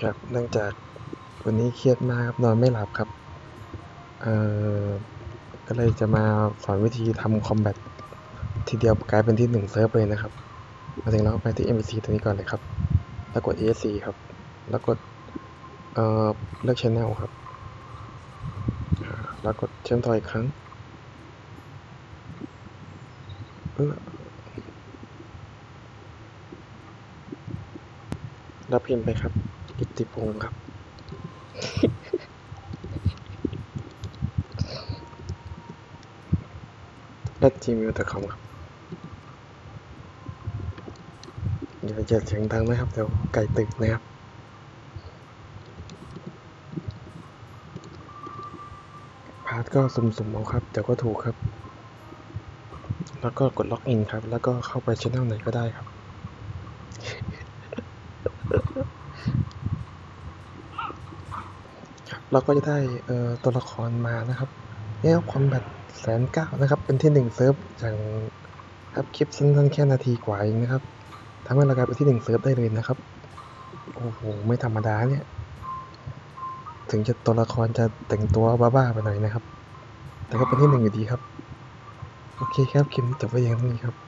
ครับเนื่องจากวันนี้เครียดมากครับนอนไม่หลับครับ เอ่อ ก็เลยจะมาสอนวิธีทำคอมแบททีเดียวกลายเป็นที่หนึ่งเซิร์ฟเลยนะครับ มาถึงเราก็ไปที่ MVC ตัวนี้ก่อนเลยครับ แล้วกด ESC ครับ แล้วกด เอ่อ เลือก Channel ครับ แล้วกดเชื่อมต่ออีกครั้ง เออแล้วพิมพ์ไปครับ กิติพงศ์ครับ at gmail.com ครับอย่าอย่าเสียงดังนะครับ เดี๋ยวไก่ตึกนะครับพาสก็สุ่มๆเอาครับ เดี๋ยวก็ถูกครับ แล้วก็กดล็อกอินครับ แล้วก็เข้าไปช่องไหนก็ได้ครับ เราก็จะได้เออตัวละครมานะครับเนี่ยคอมแบทแสนเก้านะครับ เป็นที่หนึ่งเซิร์ฟอย่างครับคลิปสั้นๆแค่นาทีกว่าเองนะครับทำให้เรากลายเป็นที่หนึ่งเซิร์ฟได้เลยนะครับ โอ้โห ไม่ธรรมดาเนี่ย ถึงจะตัวละครจะแต่งตัวบ้าๆไปหน่อยนะครับ แต่ก็เป็นที่หนึ่งอยู่ดีครับ โอเคครับ คลิปนี้จบไปอย่างนี้ครับ